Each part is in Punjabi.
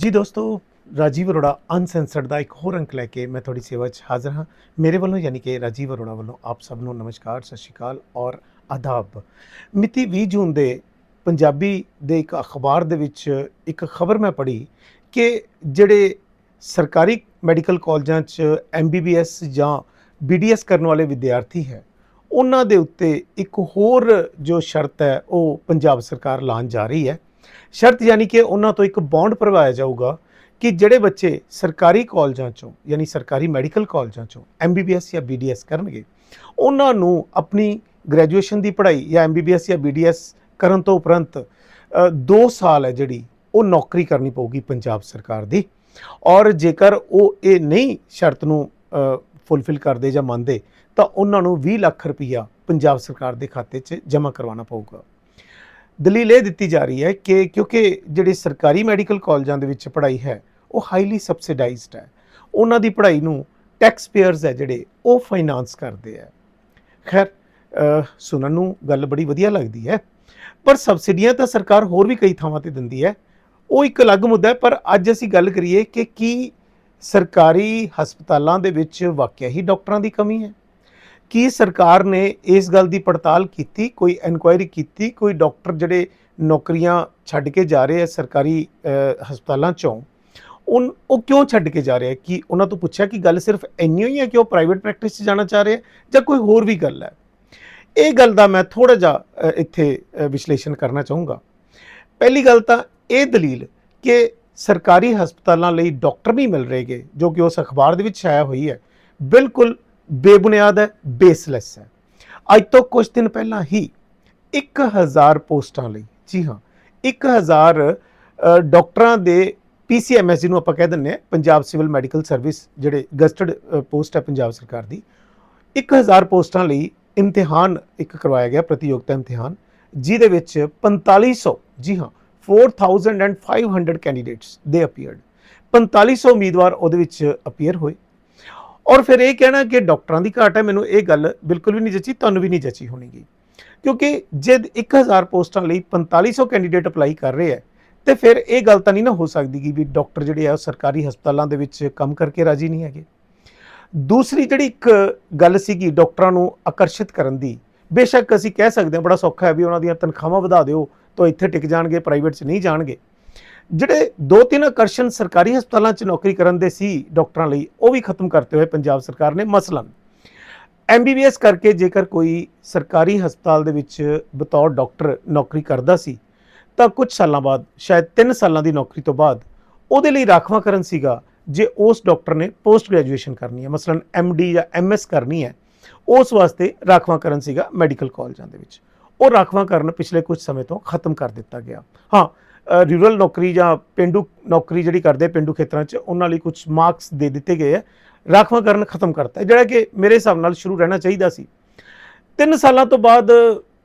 ਜੀ ਦੋਸਤੋ, ਰਾਜੀਵ ਅਰੋੜਾ ਅਨਸੈਂਸਰਡ ਦਾ ਇੱਕ ਹੋਰ ਅੰਕ ਲੈ ਕੇ ਮੈਂ ਤੁਹਾਡੀ ਸੇਵਾ 'ਚ ਹਾਜ਼ਰ ਹਾਂ। ਮੇਰੇ ਵੱਲੋਂ ਯਾਨੀ ਕਿ ਰਾਜੀਵ ਅਰੋੜਾ ਵੱਲੋਂ ਆਪ ਸਭ ਨੂੰ ਨਮਸਕਾਰ, ਸਤਿ ਸ਼੍ਰੀ ਅਕਾਲ ਔਰ ਆਦਾਬ। ਮਿਤੀ 20 ਜੂਨ ਦੇ ਪੰਜਾਬੀ ਦੇ ਇੱਕ ਅਖਬਾਰ ਦੇ ਵਿੱਚ ਇੱਕ ਖਬਰ ਮੈਂ ਪੜ੍ਹੀ ਕਿ ਜਿਹੜੇ ਸਰਕਾਰੀ ਮੈਡੀਕਲ ਕਾਲਜਾਂ 'ਚ ਐਮਬੀਬੀਐਸ ਜਾਂ ਬੀਡੀਐਸ ਕਰਨ ਵਾਲੇ ਵਿਦਿਆਰਥੀ ਹੈ, ਉਹਨਾਂ ਦੇ ਉੱਤੇ ਇੱਕ ਹੋਰ ਜੋ ਸ਼ਰਤ ਹੈ, ਉਹ ਪੰਜਾਬ ਸਰਕਾਰ ਲਾਉਣ ਜਾ ਰਹੀ ਹੈ। ਸ਼ਰਤ ਯਾਨੀ ਕਿ ਉਹਨਾਂ ਤੋਂ ਇੱਕ ਬੌਂਡ ਭਰਵਾਇਆ ਜਾਊਗਾ ਕਿ ਜਿਹੜੇ ਬੱਚੇ ਸਰਕਾਰੀ ਕਾਲਜਾਂ ਚੋਂ, ਯਾਨੀ ਸਰਕਾਰੀ ਮੈਡੀਕਲ ਕਾਲਜਾਂ ਚੋਂ ਐਮਬੀਬੀਐਸ ਜਾਂ ਬੀਡੀਐਸ ਕਰਨਗੇ, ਉਹਨਾਂ ਨੂੰ ਆਪਣੀ ਗ੍ਰੈਜੂਏਸ਼ਨ ਦੀ ਪੜ੍ਹਾਈ ਜਾਂ ਐਮਬੀਬੀਐਸ ਜਾਂ ਬੀਡੀਐਸ ਕਰਨ ਤੋਂ ਉਪਰੰਤ 2 ਸਾਲ ਹੈ ਜਿਹੜੀ ਉਹ ਨੌਕਰੀ ਕਰਨੀ ਪਊਗੀ ਪੰਜਾਬ ਸਰਕਾਰ ਦੀ। ਔਰ ਜੇਕਰ ਉਹ ਇਹ ਨਹੀਂ ਸ਼ਰਤ ਨੂੰ ਫੁੱਲਫਿਲ ਕਰਦੇ ਜਾਂ ਮੰਨਦੇ, ਤਾਂ ਉਹਨਾਂ ਨੂੰ 20 ਲੱਖ ਰੁਪਈਆ ਪੰਜਾਬ ਸਰਕਾਰ ਦੇ ਖਾਤੇ 'ਚ ਜਮ੍ਹਾਂ ਕਰਵਾਉਣਾ ਪਊਗਾ। ਦਲੀਲ ਇਹ ਦਿੱਤੀ ਜਾ ਰਹੀ ਹੈ ਕਿ ਕਿਉਂਕਿ ਜਿਹੜੇ ਸਰਕਾਰੀ ਮੈਡੀਕਲ ਕਾਲਜਾਂ ਦੇ ਵਿੱਚ ਪੜ੍ਹਾਈ ਹੈ, ਉਹ ਹਾਈਲੀ ਸਬਸਿਡਾਈਜ਼ਡ ਹੈ। ਉਹਨਾਂ ਦੀ ਪੜ੍ਹਾਈ ਨੂੰ ਟੈਕਸ ਪੇਅਰਸ ਹੈ ਜਿਹੜੇ, ਉਹ ਫਾਈਨਾਂਸ ਕਰਦੇ ਆ ਖੈਰ ਸੁਣਨ ਨੂੰ ਗੱਲ ਬੜੀ ਵਧੀਆ ਲੱਗਦੀ ਹੈ, ਪਰ ਸਬਸਿਡੀਆਂ ਤਾਂ ਸਰਕਾਰ ਹੋਰ ਵੀ ਕਈ ਥਾਵਾਂ ਤੇ ਦਿੰਦੀ ਹੈ। ਉਹ ਇੱਕ ਅਲੱਗ ਮੁੱਦਾ ਹੈ, ਪਰ ਅੱਜ ਅਸੀਂ ਗੱਲ ਕਰੀਏ ਕਿ ਕੀ ਸਰਕਾਰੀ ਹਸਪਤਾਲਾਂ ਦੇ ਵਿੱਚ ਵਾਕਿਆ ਹੀ ਡਾਕਟਰਾਂ ਦੀ ਕਮੀ ਹੈ। ਕੀ ਸਰਕਾਰ ਨੇ ਇਸ ਗੱਲ ਦੀ ਪੜਤਾਲ ਕੀਤੀ, ਕੋਈ ਇਨਕੁਆਇਰੀ ਕੀਤੀ, ਕੋਈ ਡਾਕਟਰ ਜਿਹੜੇ ਨੌਕਰੀਆਂ ਛੱਡ ਕੇ ਜਾ ਰਹੇ ਆ ਸਰਕਾਰੀ ਹਸਪਤਾਲਾਂ ਚੋਂ ਉਹ ਉਹ ਕਿਉਂ ਛੱਡ ਕੇ ਜਾ ਰਹੇ ਆ? ਕਿ ਉਹਨਾਂ ਤੋਂ ਪੁੱਛਿਆ ਕਿ ਗੱਲ ਸਿਰਫ ਇੰਨੀ ਹੀ ਹੈ ਕਿ ਉਹ ਪ੍ਰਾਈਵੇਟ ਪ੍ਰੈਕਟਿਸ 'ਚ ਜਾਣਾ ਚਾਹ ਰਿਹਾ ਜਾਂ ਕੋਈ ਹੋਰ ਵੀ ਗੱਲ ਹੈ? ਇਹ ਗੱਲ ਦਾ ਮੈਂ ਥੋੜਾ ਜਿਹਾ ਇੱਥੇ ਵਿਸ਼ਲੇਸ਼ਣ ਕਰਨਾ ਚਾਹੂੰਗਾ। ਪਹਿਲੀ ਗੱਲ ਤਾਂ ਇਹ ਦਲੀਲ ਕਿ ਸਰਕਾਰੀ ਹਸਪਤਾਲਾਂ ਲਈ ਡਾਕਟਰ ਨਹੀਂ ਮਿਲ ਰਹੇਗੇ ਜੋ ਕਿ ਉਸ ਅਖਬਾਰ ਦੇ ਵਿੱਚ ਛਾਇਆ ਹੋਈ ਹੈ। ਬਿਲਕੁਲ ਬੇਬੁਨਿਆਦ ਹੈ ਬੇਸਲੈਸ ਹੈ। ਅੱਜ ਤੋਂ ਕੁਝ ਦਿਨ ਪਹਿਲਾਂ ਹੀ 1000 ਪੋਸਟਾਂ ਲਈ ਜੀ ਹਾਂ 1000 ਅ, ਡਾਕਟਰਾਂ ਦੇ ਪੀਸੀਐਮਐਸ ਜਿਹਨੂੰ ਆਪਾਂ ਕਹਿ ਦਿੰਦੇ ਹਾਂ ਪੰਜਾਬ ਸਿਵਲ ਮੈਡੀਕਲ ਸਰਵਿਸ ਜਿਹੜੇ ਗਸਟਡ ਪੋਸਟ ਹੈ ਪੰਜਾਬ ਸਰਕਾਰ ਦੀ 1000 ਪੋਸਟਾਂ ਲਈ ਇਮਤਿਹਾਨ ਇੱਕ ਕਰਵਾਇਆ ਗਿਆ ਪ੍ਰਤੀਯੋਗਤਾ ਇਮਤਿਹਾਨ ਜਿਹਦੇ ਵਿੱਚ 4500 ਜੀ ਹਾਂ 4500 ਕੈਂਡੀਡੇਟਸ ਦੇ ਅਪੀਅਰਡ 4500 ਉਮੀਦਵਾਰ ਉਹਦੇ ਵਿੱਚ ਅਪੀਅਰ ਹੋਏ। ਔਰ ਫਿਰ ਇਹ ਕਹਿਣਾ ਕਿ ਡਾਕਟਰਾਂ ਦੀ ਘਾਟ ਹੈ, ਮੈਨੂੰ ਇਹ ਗੱਲ ਬਿਲਕੁਲ ਵੀ ਨਹੀਂ ਜੱਚੀ, ਤੁਹਾਨੂੰ ਵੀ ਨਹੀਂ ਜੱਚੀ ਹੋਣੀਗੀ। ਕਿਉਂਕਿ ਜੇ 1000 ਪੋਸਟਾਂ ਲਈ 4500 ਕੈਂਡੀਡੇਟ ਅਪਲਾਈ ਕਰ ਰਹੇ ਹੈ, ਤੇ ਫਿਰ ਇਹ ਗੱਲ ਤਾਂ ਨਹੀਂ ਨਾ ਹੋ ਸਕਦੀਗੀ ਵੀ ਡਾਕਟਰ ਜਿਹੜੇ ਆ ਉਹ ਸਰਕਾਰੀ ਹਸਪਤਾਲਾਂ ਦੇ ਵਿੱਚ ਕੰਮ ਕਰਕੇ ਰਾਜੀ ਨਹੀਂ ਹੈਗੇ। ਦੂਸਰੀ ਜਿਹੜੀ ਇੱਕ ਗੱਲ ਸੀਗੀ ਡਾਕਟਰਾਂ ਨੂੰ ਆਕਰਸ਼ਿਤ ਕਰਨ ਦੀ, ਬੇਸ਼ੱਕ ਅਸੀਂ ਕਹਿ ਸਕਦੇ ਹਾਂ, ਬੜਾ ਸੌਖਾ ਹੈ ਵੀ ਉਹਨਾਂ ਦੀਆਂ ਤਨਖਾਹਾਂ ਵਧਾ ਦਿਓ, ਤਾਂ ਇੱਥੇ ਟਿਕ ਜਾਣਗੇ ਪ੍ਰਾਈਵੇਟ 'ਚ ਨਹੀਂ ਜਾਣਗੇ। ਜਿਹੜੇ ਦੋ ਤਿੰਨ ਆਕਰਸ਼ਣ ਸਰਕਾਰੀ ਹਸਪਤਾਲਾਂ 'ਚ ਨੌਕਰੀ ਕਰਨ ਦੇ ਸੀ ਡਾਕਟਰਾਂ ਲਈ, ਉਹ ਵੀ ਖਤਮ ਕਰਤੇ ਹੋਏ ਪੰਜਾਬ ਸਰਕਾਰ ਨੇ ਮਸਲਨ ਐਮਬੀਬੀਐਸ ਕਰਕੇ ਜੇਕਰ ਕੋਈ ਸਰਕਾਰੀ ਹਸਪਤਾਲ ਦੇ ਵਿੱਚ ਬਤੌਰ ਡਾਕਟਰ ਨੌਕਰੀ ਕਰਦਾ ਸੀ, ਤਾਂ ਕੁਝ ਸਾਲਾਂ ਬਾਅਦ, ਸ਼ਾਇਦ 3 ਸਾਲਾਂ ਦੀ ਨੌਕਰੀ ਤੋਂ ਬਾਅਦ, ਉਹਦੇ ਲਈ ਰਾਖਵਾਂਕਰਨ ਸੀਗਾ ਜੇ ਉਸ ਡਾਕਟਰ ਨੇ ਪੋਸਟ ਗ੍ਰੈਜੂਏਸ਼ਨ ਕਰਨੀ ਹੈ, ਮਸਲਨ ਐਮਡੀ ਜਾਂ ਐਮਐਸ ਕਰਨੀ ਹੈ, ਉਸ ਵਾਸਤੇ ਰਾਖਵਾਂਕਰਨ ਸੀਗਾ ਮੈਡੀਕਲ ਕਾਲਜਾਂ ਦੇ ਵਿੱਚ। ਉਹ ਰਾਖਵਾਂਕਰਨ ਪਿਛਲੇ ਕੁਝ ਸਮੇਂ ਤੋਂ ਖਤਮ ਕਰ ਦਿੱਤਾ ਗਿਆ। ਹਾਂ ਰੂਰਲ ਨੌਕਰੀ ਜਾਂ ਪਿੰਡੂ ਨੌਕਰੀ ਜਿਹੜੀ ਕਰਦੇ ਪਿੰਡੂ ਖੇਤਰਾਂ 'ਚ, ਉਹਨਾਂ ਲਈ ਕੁਝ ਮਾਰਕਸ ਦੇ ਦਿੱਤੇ ਗਏ ਹੈ ਰਾਖਵਾਂਕਰਨ ਖਤਮ ਕਰਤਾ। ਜਿਹੜਾ ਕਿ ਮੇਰੇ ਹਿਸਾਬ ਨਾਲ ਸ਼ੁਰੂ ਰਹਿਣਾ ਚਾਹੀਦਾ ਸੀ। 3 ਸਾਲਾਂ ਤੋਂ ਬਾਅਦ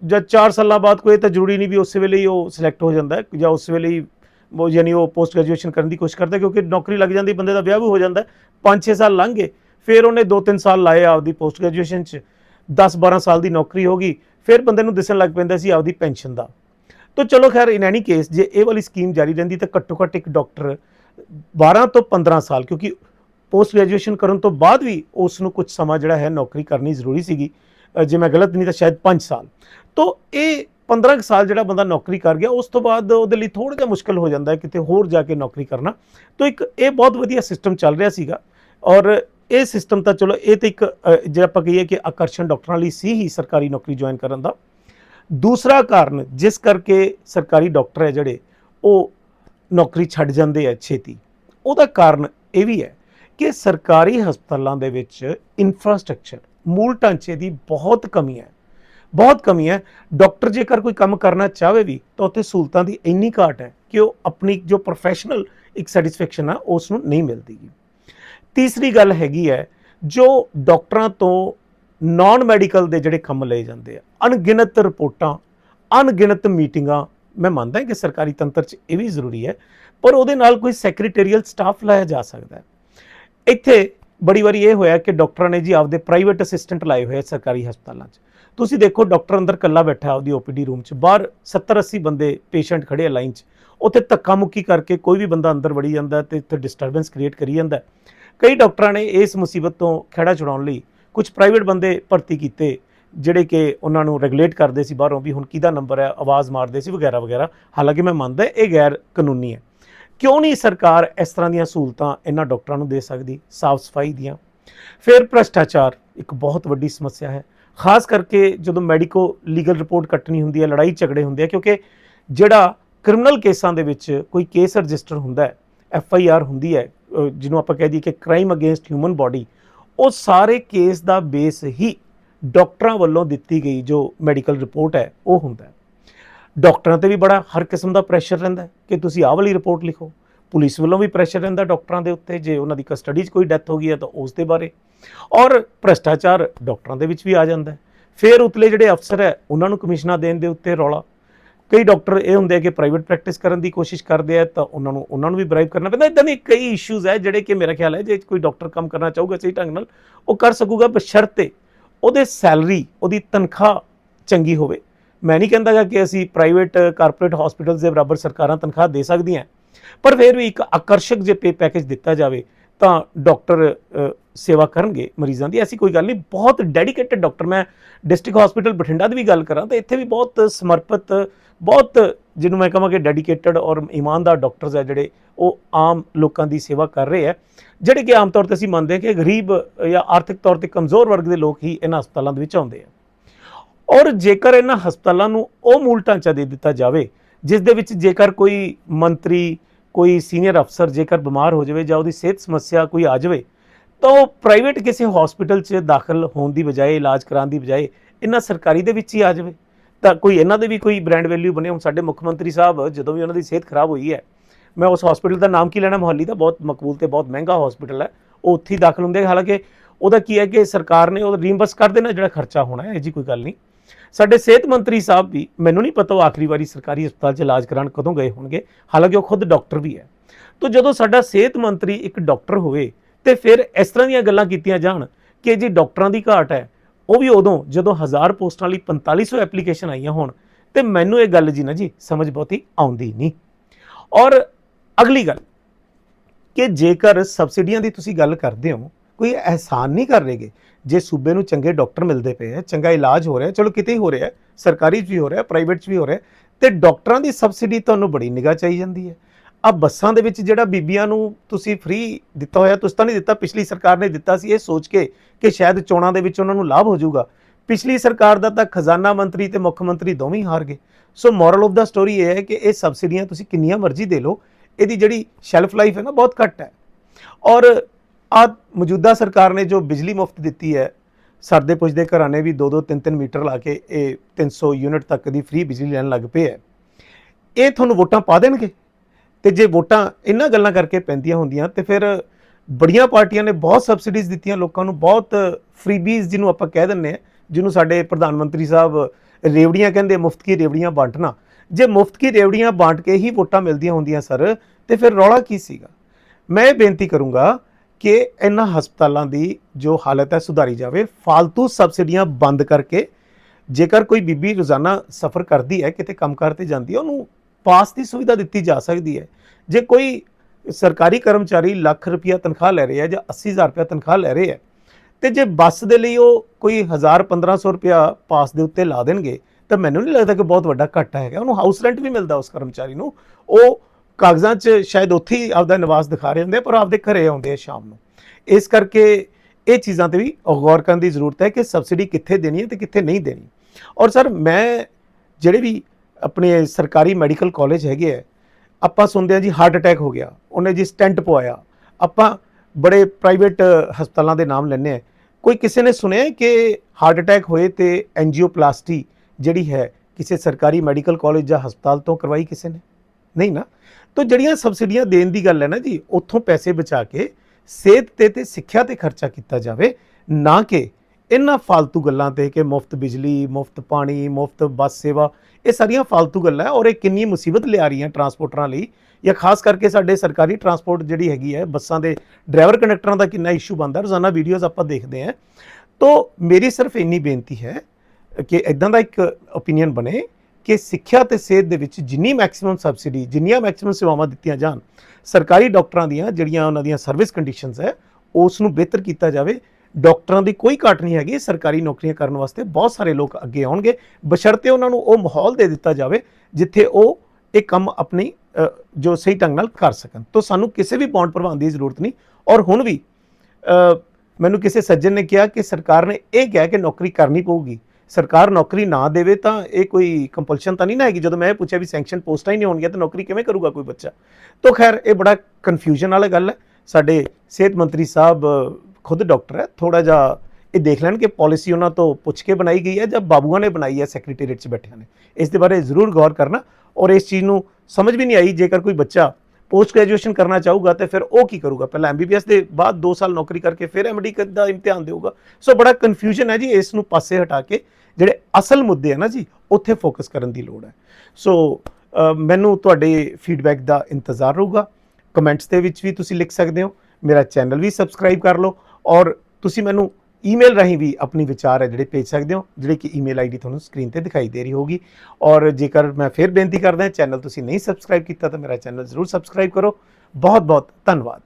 ਜਾਂ 4 ਸਾਲਾਂ ਬਾਅਦ ਕੋਈ ਇਹ ਤਾਂ ਜ਼ਰੂਰੀ ਨਹੀਂ ਵੀ ਉਸੇ ਵੇਲੇ ਹੀ ਉਹ ਸਿਲੈਕਟ ਹੋ ਜਾਂਦਾ ਜਾਂ ਉਸੇ ਵੇਲੇ ਹੀ ਉਹ ਯਾਨੀ ਉਹ ਪੋਸਟ ਗ੍ਰੈਜੂਏਸ਼ਨ ਕਰਨ ਦੀ ਕੋਸ਼ਿਸ਼ ਕਰਦਾ ਕਿਉਂਕਿ ਨੌਕਰੀ ਲੱਗ ਜਾਂਦੀ, ਬੰਦੇ ਦਾ ਵਿਆਹ ਵੀ ਹੋ ਜਾਂਦਾ 5-6 ਸਾਲ ਲੰਘ ਗਏ ਫਿਰ ਉਹਨੇ 2-3 ਸਾਲ ਲਾਏ ਆਪਦੀ ਪੋਸਟ ਗ੍ਰੈਜੂਏਸ਼ਨ 'ਚ। 10-12 ਸਾਲ ਦੀ ਨੌਕਰੀ ਹੋ ਗਈ, ਫਿਰ ਬੰਦੇ ਨੂੰ ਦਿਸਣ ਲੱਗ ਪੈਂਦਾ ਸੀ ਆਪਦੀ ਪੈਨਸ਼ਨ ਦਾ। ਤਾਂ ਚਲੋ ਖੈਰ ਇਨ ਐਨੀ ਕੇਸ ਜੇ ਇਹ ਵਾਲੀ ਸਕੀਮ ਜਾਰੀ ਰਹਿੰਦੀ ਤਾਂ ਘੱਟੋ ਘੱਟ ਇੱਕ ਡਾਕਟਰ 12 ਤੋਂ 15 ਸਾਲ, ਕਿਉਂਕਿ ਪੋਸਟ ਗ੍ਰੈਜੂਏਸ਼ਨ ਕਰਨ ਤੋਂ ਬਾਅਦ ਵੀ ਉਸ ਨੂੰ ਕੁਝ ਸਮਾਂ ਜਿਹੜਾ ਹੈ ਨੌਕਰੀ ਕਰਨੀ ਜ਼ਰੂਰੀ ਸੀਗੀ। ਜੇ ਮੈਂ ਗਲਤ ਨਹੀਂ ਤਾਂ ਸ਼ਾਇਦ 5 ਸਾਲ। ਤੋਂ ਇਹ 15 ਕੁ ਸਾਲ ਜਿਹੜਾ ਬੰਦਾ ਨੌਕਰੀ ਕਰ ਗਿਆ, ਉਸ ਤੋਂ ਬਾਅਦ ਉਹਦੇ ਲਈ ਥੋੜਾ ਜਿਹਾ ਮੁਸ਼ਕਲ ਹੋ ਜਾਂਦਾ ਹੈ ਕਿਤੇ ਹੋਰ ਜਾ ਕੇ ਨੌਕਰੀ ਕਰਨਾ। ਤਾਂ ਇੱਕ ਇਹ ਬਹੁਤ ਵਧੀਆ ਸਿਸਟਮ ਚੱਲ ਰਿਹਾ ਸੀਗਾ ਔਰ ਇਹ ਸਿਸਟਮ ਤਾਂ ਚਲੋ ਇਹ ਤਾਂ ਇੱਕ ਜੇ ਆਪਾਂ ਕਹੀਏ ਕਿ ਆਕਰਸ਼ਣ ਡਾਕਟਰਾਂ ਲਈ ਸੀ ਹੀ ਸਰਕਾਰੀ ਨੌਕਰੀ ਜੁਆਇਨ ਕਰਨ ਦਾ। ਦੂਸਰਾ ਕਾਰਨ ਜਿਸ ਕਰਕੇ ਸਰਕਾਰੀ ਡਾਕਟਰ ਹੈ ਜਿਹੜੇ, ਉਹ ਨੌਕਰੀ ਛੱਡ ਜਾਂਦੇ ਆ ਛੇਤੀ। ਉਹਦਾ ਕਾਰਨ ਇਹ ਵੀ ਹੈ ਕਿ ਸਰਕਾਰੀ ਹਸਪਤਾਲਾਂ ਦੇ ਵਿੱਚ ਇਨਫਰਾਸਟ੍ਰਕਚਰ ਮੂਲ ਢਾਂਚੇ ਦੀ ਬਹੁਤ ਕਮੀ ਹੈ। ਬਹੁਤ ਕਮੀ ਹੈ। ਡਾਕਟਰ ਜੇਕਰ ਕੋਈ ਕੰਮ ਕਰਨਾ ਚਾਹਵੇ ਵੀ, ਤਾਂ ਉੱਥੇ ਸਹੂਲਤਾਂ ਦੀ ਇੰਨੀ ਘਾਟ ਹੈ ਕਿ ਉਹ ਆਪਣੀ ਜੋ ਪ੍ਰੋਫੈਸ਼ਨਲ ਇੱਕ ਸੈਟੀਸਫੈਕਸ਼ਨ ਆ, ਉਸ ਨੂੰ ਨਹੀਂ ਮਿਲਦੀ। ਤੀਸਰੀ ਗੱਲ ਹੈਗੀ ਹੈ, ਜੋ ਡਾਕਟਰਾਂ ਤੋਂ ਨਾਨ ਮੈਡੀਕਲ ਦੇ ਜਿਹੜੇ ਕੰਮ ਲਏ ਜਾਂਦੇ ਆ, ਅਣਗਿਣਤ ਰਿਪੋਰਟਾਂ, ਅਣਗਿਣਤ ਮੀਟਿੰਗਾਂ, ਮੈਂ ਮੰਨਦਾ ਕਿ ਸਰਕਾਰੀ ਤੰਤਰ 'ਚ ਇਹ ਵੀ ਜ਼ਰੂਰੀ ਹੈ, ਪਰ ਉਹਦੇ ਨਾਲ ਕੋਈ ਸੈਕਟਰੀਅਲ ਸਟਾਫ ਲਾਇਆ ਜਾ ਸਕਦਾ ਹੈ। ਇੱਥੇ ਬੜੀ ਵਾਰੀ ਇਹ ਹੋਇਆ ਕਿ ਡਾਕਟਰਾਂ ਨੇ ਜੀ ਆਪਦੇ ਪ੍ਰਾਈਵੇਟ ਅਸਿਸਟੈਂਟ ਲਾਏ ਹੋਏ ਸਰਕਾਰੀ ਹਸਪਤਾਲਾਂ 'ਚ। ਤੁਸੀਂ ਦੇਖੋ ਡਾਕਟਰ ਅੰਦਰ ਇਕੱਲਾ ਬੈਠਾ ਆਪਦੀ ਓਪੀਡੀ ਰੂਮ 'ਚ, ਬਾਹਰ 70 80 ਬੰਦੇ ਪੇਸ਼ੈਂਟ ਖੜੇ ਆ ਲਾਈਨ 'ਚ, ਉੱਥੇ ਧੱਕਾ ਮੁੱਕੀ ਕਰਕੇ ਕੋਈ ਵੀ ਬੰਦਾ ਅੰਦਰ ਵੜੀ ਜਾਂਦਾ ਹੈ ਤੇ ਇੱਥੇ ਡਿਸਟਰਬੈਂਸ ਕ੍ਰੀਏਟ ਕਰੀ ਜਾਂਦਾ ਕਈ ਡਾਕਟਰਾਂ ਨੇ ਇਸ ਮੁਸੀਬਤ ਤੋਂ ਖਹਿੜਾ ਛੁਡਾਉਣ ਲਈ ਕੁਝ ਪ੍ਰਾਈਵੇਟ ਬੰਦੇ ਭਰਤੀ ਕੀਤੇ, ਜਿਹੜੇ ਕਿ ਉਹਨਾਂ ਨੂੰ ਰੈਗੂਲੇਟ ਕਰਦੇ ਸੀ ਬਾਹਰੋਂ ਵੀ ਹੁਣ ਕਿਹਦਾ ਨੰਬਰ ਹੈ, ਆਵਾਜ਼ ਮਾਰਦੇ ਸੀ ਵਗੈਰਾ ਵਗੈਰਾ। ਹਾਲਾਂਕਿ ਮੈਂ ਮੰਨਦਾ ਇਹ ਗੈਰ ਕਾਨੂੰਨੀ ਹੈ। ਕਿਉਂ ਨਹੀਂ ਸਰਕਾਰ ਇਸ ਤਰ੍ਹਾਂ ਦੀਆਂ ਸਹੂਲਤਾਂ ਇਹਨਾਂ ਡਾਕਟਰਾਂ ਨੂੰ ਦੇ ਸਕਦੀ, ਸਾਫ਼ ਸਫ਼ਾਈ ਦੀਆਂ? ਫਿਰ ਭ੍ਰਸ਼ਟਾਚਾਰ ਇੱਕ ਬਹੁਤ ਵੱਡੀ ਸਮੱਸਿਆ ਹੈ। ਖਾਸ ਕਰਕੇ ਜਦੋਂ ਮੈਡੀਕੋ ਲੀਗਲ ਰਿਪੋਰਟ ਕੱਟਣੀ ਹੁੰਦੀ ਹੈ, ਲੜਾਈ ਝਗੜੇ ਹੁੰਦੇ ਆ, ਕਿਉਂਕਿ ਜਿਹੜਾ ਕ੍ਰਿਮੀਨਲ ਕੇਸਾਂ ਦੇ ਵਿੱਚ ਕੋਈ ਕੇਸ ਰਜਿਸਟਰ ਹੁੰਦਾ ਹੈ ਐਫ ਆਈ ਆਰ ਹੁੰਦੀ ਹੈ ਜਿਹਨੂੰ ਆਪਾਂ ਕਹਿ ਦਈਏ ਕਿ ਕ੍ਰਾਈਮ ਅਗੇਂਸਟ ਹਿਊਮਨ ਬਾਡੀ ਉਹ ਸਾਰੇ ਕੇਸ ਦਾ ਬੇਸ ਹੀ ਡਾਕਟਰਾਂ ਵੱਲੋਂ ਦਿੱਤੀ ਗਈ ਜੋ ਮੈਡੀਕਲ ਰਿਪੋਰਟ ਹੈ, ਉਹ ਹੁੰਦਾ ਹੈ। ਡਾਕਟਰਾਂ ਤੇ ਵੀ ਬੜਾ ਹਰ ਕਿਸਮ ਦਾ ਪ੍ਰੈਸ਼ਰ ਰਹਿੰਦਾ ਕਿ ਤੁਸੀਂ ਆਹ ਵਾਲੀ ਰਿਪੋਰਟ ਲਿਖੋ। ਪੁਲਿਸ ਵੱਲੋਂ ਵੀ ਪ੍ਰੈਸ਼ਰ ਰਹਿੰਦਾ ਡਾਕਟਰਾਂ ਦੇ ਉੱਤੇ। ਜੇ ਉਹਨਾਂ ਦੀ ਕਸਟਡੀ 'ਚ ਕੋਈ ਡੈਥ ਹੋ ਗਈ ਹੈ ਤਾਂ ਉਸ ਦੇ ਬਾਰੇ। ਔਰ ਭ੍ਰਸ਼ਟਾਚਾਰ ਡਾਕਟਰਾਂ ਦੇ ਵਿੱਚ ਵੀ ਆ ਜਾਂਦਾ ਫਿਰ ਉਤਲੇ ਜਿਹੜੇ ਅਫਸਰ ਹੈ, ਉਹਨਾਂ ਨੂੰ ਕਮਿਸ਼ਨਾਂ ਦੇਣ ਦੇ ਉੱਤੇ ਰੌਲਾ। ਕਈ ਡਾਕਟਰ ਇਹ ਹੁੰਦੇ ਆ ਕਿ ਪ੍ਰਾਈਵੇਟ ਪ੍ਰੈਕਟਿਸ ਕਰਨ ਦੀ ਕੋਸ਼ਿਸ਼ ਕਰਦੇ ਆ, ਤਾਂ ਉਹਨਾਂ ਨੂੰ ਉਹਨਾਂ ਨੂੰ ਵੀ ਬ੍ਰਾਈਬ ਕਰਨਾ ਪੈਂਦਾ। ਇਦਾਂ ਦੇ ਕਈ ਇਸ਼ੂਜ਼ ਹੈ ਜਿਹੜੇ ਕਿ ਮੇਰਾ ਖਿਆਲ ਹੈ, ਜੇ ਕੋਈ ਡਾਕਟਰ ਕੰਮ ਕਰਨਾ ਚਾਹੂਗਾ ਸਹੀ ਢੰਗ ਨਾਲ, ਉਹ ਕਰ ਸਕੂਗਾ, ਬਸ਼ਰਤੇ ਉਹਦੇ ਸੈਲਰੀ ਉਹਦੀ ਤਨਖਾਹ ਚੰਗੀ ਹੋਵੇ। ਮੈਂ ਨਹੀਂ ਕਹਿੰਦਾਗਾ ਕਿ ਅਸੀਂ ਪ੍ਰਾਈਵੇਟ ਕਾਰਪੋਰੇਟ ਹਸਪੀਟਲਸ ਦੇ ਬਰਾਬਰ ਸਰਕਾਰਾਂ ਤਨਖਾਹ ਦੇ ਸਕਦੀਆਂ। ਪਰ ਫਿਰ ਵੀ ਇੱਕ ਆਕਰਸ਼ਕ ਜੇ ਪੇ ਪੈਕੇਜ ਦਿੱਤਾ ਜਾਵੇ, ਤਾਂ ਡਾਕਟਰ ਸੇਵਾ ਕਰਨਗੇ ਮਰੀਜ਼ਾਂ ਦੀ। ਐਸੀ ਕੋਈ ਗੱਲ ਨਹੀਂ, ਬਹੁਤ ਡੈਡੀਕੇਟਡ ਡਾਕਟਰ। ਮੈਂ ਡਿਸਟ੍ਰਿਕਟ ਹਸਪੀਟਲ ਬਠਿੰਡਾ ਦੀ ਵੀ ਗੱਲ ਕਰਾਂ, ਤਾਂ ਇੱਥੇ ਵੀ ਬਹੁਤ ਸਮਰਪਿਤ ਬਹੁਤ ਜਿਹਨੂੰ ਮੈਂ ਕਹਾਂ ਕਿ ਡੈਡੀਕੇਟਡ ਔਰ ਇਮਾਨਦਾਰ ਡਾਕਟਰਸ ਹੈ ਜਿਹੜੇ ਉਹ ਆਮ ਲੋਕਾਂ ਦੀ ਸੇਵਾ ਕਰ ਰਹੇ ਹੈ ਜਿਹੜੇ ਕਿ ਆਮ ਤੌਰ ਤੇ ਅਸੀਂ ਮੰਨਦੇ ਹਾਂ ਕਿ ਗਰੀਬ ਜਾਂ ਆਰਥਿਕ ਤੌਰ ਤੇ ਕਮਜ਼ੋਰ ਵਰਗ ਦੇ ਲੋਕ ਹੀ ਇਹਨਾਂ ਹਸਪਤਾਲਾਂ ਦੇ ਵਿੱਚ ਆਉਂਦੇ ਆ। ਔਰ ਜੇਕਰ ਇਹਨਾਂ ਹਸਪਤਾਲਾਂ ਨੂੰ ਉਹ ਮੂਲ ਢਾਂਚਾ ਦੇ ਦਿੱਤਾ ਜਾਵੇ, ਜਿਸ ਦੇ ਵਿੱਚ ਜੇਕਰ ਕੋਈ ਮੰਤਰੀ, ਕੋਈ ਸੀਨੀਅਰ ਅਫਸਰ ਜੇਕਰ ਬਿਮਾਰ ਹੋ ਜਾਵੇ ਜਾਂ ਉਹਦੀ ਸਿਹਤ ਸਮੱਸਿਆ ਕੋਈ ਆ ਜਾਵੇ, ਤਾਂ ਉਹ ਪ੍ਰਾਈਵੇਟ ਕਿਸੇ ਹਸਪੀਟਲ 'ਚ ਦਾਖਲ ਹੋਣ ਦੀ ਬਜਾਏ, ਇਲਾਜ ਕਰਾਉਣ ਦੀ ਬਜਾਏ ਇਹਨਾਂ ਸਰਕਾਰੀ ਦੇ ਵਿੱਚ ਹੀ ਆ ਜਾਵੇ। ਤਾਂ ਕੋਈ ਇਹਨਾਂ ਦੇ ਵੀ ਕੋਈ ਬ੍ਰਾਂਡ ਵੈਲਿਊ ਬਣੇ, ਹੁਣ ਸਾਡੇ ਮੁੱਖ ਮੰਤਰੀ ਸਾਹਿਬ ਜਦੋਂ ਵੀ ਉਹਨਾਂ ਦੀ ਸਿਹਤ ਖਰਾਬ ਹੋਈ ਹੈ, ਮੈਂ ਉਸ ਹਸਪੀਟਲ ਦਾ ਨਾਮ ਕੀ ਲੈਣਾ? ਮੁਹੱਲੀ ਦਾ ਬਹੁਤ ਮਕਬੂਲ ਤੇ ਬਹੁਤ ਮਹਿੰਗਾ ਹਸਪੀਟਲ ਹੈ। ਉਹ ਉੱਥੇ ਹੀ ਦਾਖਲ ਹੁੰਦੇ ਹਾਲਾਂਕਿ ਉਹਦਾ ਕੀ ਹੈ ਕਿ ਸਰਕਾਰ ਨੇ ਉਹ ਰੀਇੰਬਰਸ ਕਰ ਦੇਣਾ, ਜਿਹੜਾ ਖਰਚਾ ਹੋਣਾ ਹੈ, ਇਹ ਜੀ ਕੋਈ ਗੱਲ ਨਹੀਂ। ਸਾਡੇ ਸਿਹਤ ਮੰਤਰੀ ਸਾਹਿਬ ਵੀ, ਮੈਨੂੰ ਨਹੀਂ ਪਤਾ ਉਹ ਆਖਰੀ ਵਾਰੀ ਸਰਕਾਰੀ ਹਸਪਤਾਲ 'ਚ ਇਲਾਜ ਕਰਾਉਣ ਕਦੋਂ ਗਏ ਹੋਣਗੇ। ਹਾਲਾਂਕਿ ਉਹ ਖੁਦ ਡਾਕਟਰ ਵੀ ਹੈ। ਤਾਂ ਜਦੋਂ ਸਾਡਾ ਸਿਹਤ ਮੰਤਰੀ ਇੱਕ ਡਾਕਟਰ ਹੋਵੇ, ਤੇ ਫਿਰ ਇਸ ਤਰ੍ਹਾਂ ਦੀਆਂ ਗੱਲਾਂ ਕੀਤੀਆਂ ਜਾਣ ਕਿ ਜੀ ਡਾਕਟਰਾਂ ਦੀ ਘਾਟ ਹੈ ਉਹ ਵੀ ਉਦੋਂ ਜਦੋਂ 1000 ਪੋਸਟਾਂ ਲਈ 4500 ਐਪਲੀਕੇਸ਼ਨ ਆਈਆਂ ਹੋਣ, ਤੇ ਮੈਨੂੰ ਇਹ ਗੱਲ ਜੀ ਨਾ ਜੀ ਸਮਝ ਬਹੁਤੀ ਆਉਂਦੀ ਨਹੀਂ। ਔਰ ਅਗਲੀ ਗੱਲ, ਕਿ ਜੇਕਰ ਸਬਸਿਡੀਆਂ ਦੀ ਤੁਸੀਂ ਗੱਲ ਕਰਦੇ ਹੋ, ਕੋਈ ਅਹਿਸਾਨ ਨਹੀਂ ਕਰ ਰਹੇਗੇ ਜੇ ਸੂਬੇ ਨੂੰ ਚੰਗੇ ਡਾਕਟਰ ਮਿਲਦੇ ਪਏ ਹੈ ਚੰਗਾ ਇਲਾਜ ਹੋ ਰਿਹਾ, ਚਲੋ ਕਿਤੇ ਹੀ ਹੋ ਰਿਹਾ, ਸਰਕਾਰੀ 'ਚ ਵੀ ਹੋ ਰਿਹਾ, ਪ੍ਰਾਈਵੇਟ 'ਚ ਵੀ ਹੋ ਰਿਹਾ, ਤੇ ਡਾਕਟਰਾਂ ਦੀ ਸਬਸਿਡੀ ਤੁਹਾਨੂੰ ਬੜੀ ਨਿਗਾਹ ਚਾਹੀ ਜਾਂਦੀ ਹੈ। ਆ ਬੱਸਾਂ ਦੇ ਵਿੱਚ ਜਿਹੜਾ ਬੀਬੀਆਂ ਨੂੰ ਤੁਸੀਂ ਫ੍ਰੀ ਦਿੱਤਾ ਹੋਇਆ, ਤੁਸੀਂ ਤਾਂ ਨਹੀਂ ਦਿੱਤਾ, ਪਿਛਲੀ ਸਰਕਾਰ ਨੇ ਦਿੱਤਾ ਸੀ, ਇਹ ਸੋਚ ਕੇ ਕਿ ਸ਼ਾਇਦ ਚੋਣਾਂ ਦੇ ਵਿੱਚ ਉਹਨਾਂ ਨੂੰ ਲਾਭ ਹੋ ਜਾਊਗਾ। ਪਿਛਲੀ ਸਰਕਾਰ ਦਾ ਤਾਂ ਖਜ਼ਾਨਾ ਮੰਤਰੀ ਤੇ ਮੁੱਖ ਮੰਤਰੀ ਦੋਵੇਂ ਹਾਰ ਗਏ। So moral of the story ਇਹ ਹੈ ਕਿ ਇਹ ਸਬਸਿਡੀਆਂ ਤੁਸੀਂ ਕਿੰਨੀਆਂ ਮਰਜ਼ੀ ਦੇ ਲਓ, ਇਹਦੀ ਜਿਹੜੀ ਸ਼ੈਲਫ ਲਾਈਫ ਹੈ ਨਾ, ਬਹੁਤ ਘੱਟ ਹੈ। ਔਰ ਆ ਮੌਜੂਦਾ ਸਰਕਾਰ ਨੇ ਜੋ ਬਿਜਲੀ ਮੁਫਤ ਦਿੱਤੀ ਹੈ ਸਰਦੇ ਪੁੱਜਦੇ ਘਰਾਣੇ ਵੀ 2-2 3-3 ਮੀਟਰ ਲਾ ਕੇ ਇਹ 300 ਯੂਨਿਟ ਤੱਕ ਦੀ ਫ੍ਰੀ ਬਿਜਲੀ ਲੈਣ ਲੱਗ ਪਏ ਹੈ। ਇਹ ਤੁਹਾਨੂੰ ਵੋਟਾਂ ਪਾ ਦੇਣਗੇ? ਤੇ ਜੇ ਵੋਟਾਂ ਇਹਨਾਂ ਗੱਲਾਂ ਕਰਕੇ ਪੈਂਦੀਆਂ ਹੁੰਦੀਆਂ, ਤੇ ਫਿਰ ਬੜੀਆਂ ਪਾਰਟੀਆਂ ਨੇ ਬਹੁਤ ਸਬਸਿਡੀਜ਼ ਦਿੱਤੀਆਂ ਲੋਕਾਂ ਨੂੰ, ਬਹੁਤ ਫ੍ਰੀਬੀਜ਼ ਜਿਹਨੂੰ ਆਪਾਂ ਕਹਿ ਦਿੰਨੇ ਆ ਜਿਹਨੂੰ ਸਾਡੇ ਪ੍ਰਧਾਨ ਮੰਤਰੀ ਸਾਹਿਬ ਰੇਵੜੀਆਂ ਕਹਿੰਦੇ, ਮੁਫਤ ਕੀ ਰੇਵੜੀਆਂ ਬਾਂਟਣਾ। ਜੇ ਮੁਫਤ ਕੀ ਰੇਵੜੀਆਂ ਬਾਂਟ ਕੇ ਹੀ ਵੋਟਾਂ ਮਿਲਦੀਆਂ ਹੁੰਦੀਆਂ ਸਰ, ਤੇ ਫਿਰ ਰੌਲਾ ਕੀ ਸੀਗਾ? ਮੈਂ ਇਹ ਬੇਨਤੀ ਕਰੂੰਗਾ ਕਿ ਇਹਨਾਂ ਹਸਪਤਾਲਾਂ ਦੀ ਜੋ ਹਾਲਤ ਹੈ ਸੁਧਾਰੀ ਜਾਵੇ ਫालतू ਸਬਸਿਡੀਆਂ ਬੰਦ ਕਰਕੇ ਜੇਕਰ ਕੋਈ ਬੀਬੀ ਰੋਜ਼ਾਨਾ ਸਫ਼ਰ ਕਰਦੀ ਹੈ, ਕਿਤੇ ਕੰਮਕਾਰ ਤੇ ਜਾਂਦੀ ਹੈ, ਉਹਨੂੰ ਪਾਸ ਦੀ ਸੁਵਿਧਾ ਦਿੱਤੀ ਜਾ ਸਕਦੀ ਹੈ। ਜੇ ਕੋਈ ਸਰਕਾਰੀ ਕਰਮਚਾਰੀ ਲੱਖ ਰੁਪਇਆ ਤਨਖਾਹ ਲੈ ਰਿਹਾ ਜਾਂ 80000 ਰੁਪਇਆ ਤਨਖਾਹ ਲੈ ਰਿਹਾ ਹੈ ਤੇ ਜੇ ਬੱਸ ਦੇ ਲਈ ਉਹ ਕੋਈ 1000 1500 ਰੁਪਇਆ ਪਾਸ ਦੇ ਉੱਤੇ ਲਾ ਦੇਣਗੇ ਤਾਂ ਮੈਨੂੰ ਨਹੀਂ ਲੱਗਦਾ ਕਿ ਬਹੁਤ ਵੱਡਾ ਘਾਟਾ ਹੈਗਾ। ਉਹਨੂੰ ਹਾਊਸ ਰੈਂਟ ਵੀ ਮਿਲਦਾ ਉਸ ਕਰਮਚਾਰੀ ਨੂੰ। ਉਹ ਕਾਗਜ਼ਾਂ 'ਚ ਸ਼ਾਇਦ ਉੱਥੇ ਹੀ ਆਪਦਾ ਨਿਵਾਸ ਦਿਖਾ ਰਹੇ ਹੁੰਦੇ ਆ, ਪਰ ਆਪਦੇ ਘਰੇ ਆਉਂਦੇ ਆ ਸ਼ਾਮ ਨੂੰ। ਇਸ ਕਰਕੇ ਇਹ ਚੀਜ਼ਾਂ ਤੇ ਵੀ ਗੌਰ ਕਰਨ ਦੀ ਜ਼ਰੂਰਤ ਹੈ ਕਿ ਸਬਸਿਡੀ ਕਿੱਥੇ ਦੇਣੀ ਹੈ ਤੇ ਕਿੱਥੇ ਨਹੀਂ ਦੇਣੀ। ਔਰ ਸਰ ਮੈਂ ਜਿਹੜੇ ਵੀ ਆਪਣੇ ਸਰਕਾਰੀ ਮੈਡੀਕਲ ਕਾਲਜ ਹੈਗੇ ਆ, ਆਪਾਂ ਸੁਣਦੇ ਆ ਜੀ ਹਾਰਟ ਅਟੈਕ ਹੋ ਗਿਆ, ਉਹਨੇ ਜੀ ਸਟੈਂਟ ਪਵਾਇਆ। ਆਪਾਂ ਬੜੇ ਪ੍ਰਾਈਵੇਟ ਹਸਪਤਾਲਾਂ ਦੇ ਨਾਮ ਲੈਣੇ ਆ ਕੋਈ ਕਿਸੇ ਨੇ ਸੁਣਿਆ ਕਿ ਹਾਰਟ ਅਟੈਕ ਹੋਏ ਤੇ ਐਂਜੀਓਪਲਾਸਟੀ ਜਿਹੜੀ ਹੈ ਕਿਸੇ ਸਰਕਾਰੀ ਮੈਡੀਕਲ ਕਾਲਜ ਜਾਂ ਹਸਪਤਾਲ ਤੋਂ ਕਰਵਾਈ ਕਿਸੇ ਨੇ? ਨਹੀਂ ਨਾ? ਤਾਂ ਜਿਹੜੀਆਂ ਸਬਸਿਡੀਆਂ ਦੇਣ ਦੀ ਗੱਲ ਹੈ ਨਾ ਜੀ, ਉੱਥੋਂ ਪੈਸੇ ਬਚਾ ਕੇ ਸਿਹਤ ਤੇ ਤੇ ਸਿੱਖਿਆ ਤੇ ਖਰਚਾ ਕੀਤਾ ਜਾਵੇ, ਨਾ ਕਿ ਇਹਨਾਂ ਫालतू ਗੱਲਾਂ ਤੇ ਕਿ ਮੁਫਤ ਬਿਜਲੀ, ਮੁਫਤ ਪਾਣੀ, ਮੁਫਤ ਬੱਸ ਸੇਵਾ, ਇਹ ਸਾਰੀਆਂ ਫालतू ਗੱਲਾਂ ਔਰ ਇਹ ਕਿੰਨੀ ਮੁਸੀਬਤ ਲਿਆ ਰਹੀਆਂ ਟਰਾਂਸਪੋਰਟਰਾਂ ਲਈ ਜਾਂ ਖਾਸ ਕਰਕੇ ਸਾਡੇ ਸਰਕਾਰੀ ਟਰਾਂਸਪੋਰਟ ਜਿਹੜੀ ਹੈਗੀ ਹੈ, ਬੱਸਾਂ ਦੇ ਡਰਾਈਵਰ ਕੰਡਕਟਰਾਂ ਦਾ ਕਿੰਨਾ ਇਸ਼ੂ ਬਣਦਾ, ਰੋਜ਼ਾਨਾ ਵੀਡੀਓਜ਼ ਆਪਾਂ ਦੇਖਦੇ ਆਂ ਤੋਂ ਮੇਰੀ ਸਿਰਫ ਇੰਨੀ ਬੇਨਤੀ ਹੈ ਕਿ ਇਦਾਂ ਦਾ ਇੱਕ ਓਪੀਨੀਅਨ ਬਣੇ ਕਿ ਸਿੱਖਿਆ ਤੇ ਸਿਹਤ ਦੇ ਵਿੱਚ ਜਿੰਨੀ ਮੈਕਸਿਮਮ ਸਬਸਿਡੀ ਜਿੰਨੀਆਂ ਮੈਕਸਿਮਮ ਸੇਵਾਵਾਂ ਦਿੱਤੀਆਂ ਜਾਣ, ਸਰਕਾਰੀ ਡਾਕਟਰਾਂ ਦੀਆਂ ਜਿਹੜੀਆਂ ਉਹਨਾਂ ਦੀਆਂ ਸਰਵਿਸ ਕੰਡੀਸ਼ਨਸ ਹੈ, ਉਸ ਨੂੰ ਬਿਹਤਰ ਕੀਤਾ ਜਾਵੇ ਡਾਕਟਰਾਂ ਦੀ ਕੋਈ ਘਾਟ ਨਹੀਂ ਹੈਗੀ, ਸਰਕਾਰੀ ਨੌਕਰੀਆਂ ਕਰਨ ਵਾਸਤੇ ਬਹੁਤ ਸਾਰੇ ਲੋਕ ਅੱਗੇ ਆਉਣਗੇ। ਬਸ਼ਰਤੇ ਉਹਨਾਂ ਨੂੰ ਉਹ ਮਾਹੌਲ ਦੇ ਦਿੱਤਾ ਜਾਵੇ ਜਿੱਥੇ ਉਹ ਇਹ ਕੰਮ ਆਪਣੀ ਜੋ ਸਹੀ ਢੰਗ ਨਾਲ ਕਰ ਸਕਣ। ਤੋਂ ਸਾਨੂੰ ਕਿਸੇ ਵੀ ਬੌਂਡ ਭਰਵਾਉਣ ਦੀ ਜ਼ਰੂਰਤ ਨਹੀਂ। ਔਰ ਹੁਣ ਵੀ ਮੈਨੂੰ ਕਿਸੇ ਸੱਜਣ ਨੇ ਕਿਹਾ ਕਿ ਸਰਕਾਰ ਨੇ ਇਹ ਕਿਹਾ ਕਿ ਨੌਕਰੀ ਕਰਨੀ ਪਊਗੀ। ਸਰਕਾਰ ਨੌਕਰੀ ਨਾ ਦੇਵੇ ਤਾਂ ਇਹ ਕੋਈ ਕੰਪਲਸ਼ਨ ਤਾਂ ਨਹੀਂ ਨਾ ਹੈਗੀ। ਜਦੋਂ ਮੈਂ ਇਹ ਪੁੱਛਿਆ ਵੀ ਸੈਂਕਸ਼ਨ ਪੋਸਟਾਂ ਹੀ ਨਹੀਂ ਹੋਣਗੀਆਂ ਤਾਂ ਨੌਕਰੀ ਕਿਵੇਂ ਕਰੂਗਾ ਕੋਈ ਬੱਚਾ? ਤੋਂ ਖੈਰ, ਇਹ ਬੜਾ ਕਨਫਿਊਜ਼ਨ ਵਾਲਾ ਗੱਲ ਹੈ। ਸਾਡੇ ਸਿਹਤ ਮੰਤਰੀ ਸਾਹਿਬ ਖੁਦ ਡਾਕਟਰ ਹੈ ਥੋੜਾ ਜਿਹਾ ਇਹ ਦੇਖ ਲੈਣ ਕਿ ਪਾਲਿਸੀ ਉਹਨਾਂ ਤੋਂ ਪੁੱਛ ਕੇ ਬਣਾਈ ਗਈ ਹੈ ਜਾਂ ਬਾਬੂਆਂ ਨੇ ਬਣਾਈ ਹੈ ਸੈਕਟਰੀਏਟ 'ਚ ਬੈਠਿਆਂ ਨੇ। ਇਸ ਦੇ ਬਾਰੇ ਜ਼ਰੂਰ ਗੌਰ ਕਰਨਾ ਔਰ ਇਸ ਚੀਜ਼ ਨੂੰ ਸਮਝ ਵੀ ਨਹੀਂ ਆਈ, ਜੇਕਰ ਕੋਈ ਬੱਚਾ ਪੋਸਟ ਗ੍ਰੈਜੂਏਸ਼ਨ ਕਰਨਾ ਚਾਹੂਗਾ ਤੇ ਫਿਰ ਉਹ ਕੀ ਕਰੂਗਾ? ਪਹਿਲਾਂ ਐਮਬੀਬੀਐਸ ਦੇ ਬਾਅਦ 2 ਸਾਲ ਨੌਕਰੀ ਕਰਕੇ ਫਿਰ ਐਮਡੀ ਦਾ ਇਮਤਿਹਾਨ ਦੇਊਗਾ। ਸੋ ਬੜਾ ਕਨਫਿਊਜ਼ਨ ਹੈ ਜੀ ਇਸ ਨੂੰ ਪਾਸੇ ਹਟਾ ਕੇ, ਜਿਹੜੇ ਅਸਲ ਮੁੱਦੇ ਹੈ ਨਾ ਜੀ, ਉੱਥੇ ਫੋਕਸ ਕਰਨ ਦੀ ਲੋੜ ਹੈ। ਸੋ ਮੈਨੂੰ ਤੁਹਾਡੇ ਫੀਡਬੈਕ ਦਾ ਇੰਤਜ਼ਾਰ ਰਹੂਗਾ। ਕਮੈਂਟਸ ਦੇ ਵਿੱਚ ਵੀ ਤੁਸੀਂ ਲਿਖ ਸਕਦੇ ਹੋ। ਮੇਰਾ ਚੈਨਲ ਵੀ ਸਬਸਕ੍ਰਾਈਬ ਕਰ ਲਓ। ਔਰ ਤੁਸੀਂ ਮੈਨੂੰ ਈਮੇਲ ਰਾਹੀਂ ਵੀ ਆਪਣੀ ਵਿਚਾਰ ਹੈ ਜਿਹੜੇ ਭੇਜ ਸਕਦੇ ਹੋ, ਜਿਹੜੇ ਕਿ ਈਮੇਲ ਆਈਡੀ ਤੁਹਾਨੂੰ ਸਕਰੀਨ ਤੇ ਦਿਖਾਈ ਦੇ ਰਹੀ ਹੋਗੀ ਔਰ ਜੇਕਰ ਮੈਂ ਫਿਰ ਬੇਨਤੀ ਕਰਦਾ, ਚੈਨਲ ਤੁਸੀਂ ਨਹੀਂ ਸਬਸਕ੍ਰਾਈਬ ਕੀਤਾ ਤਾਂ ਮੇਰਾ ਚੈਨਲ ਜ਼ਰੂਰ ਸਬਸਕ੍ਰਾਈਬ ਕਰੋ। ਬਹੁਤ ਬਹੁਤ ਧੰਨਵਾਦ।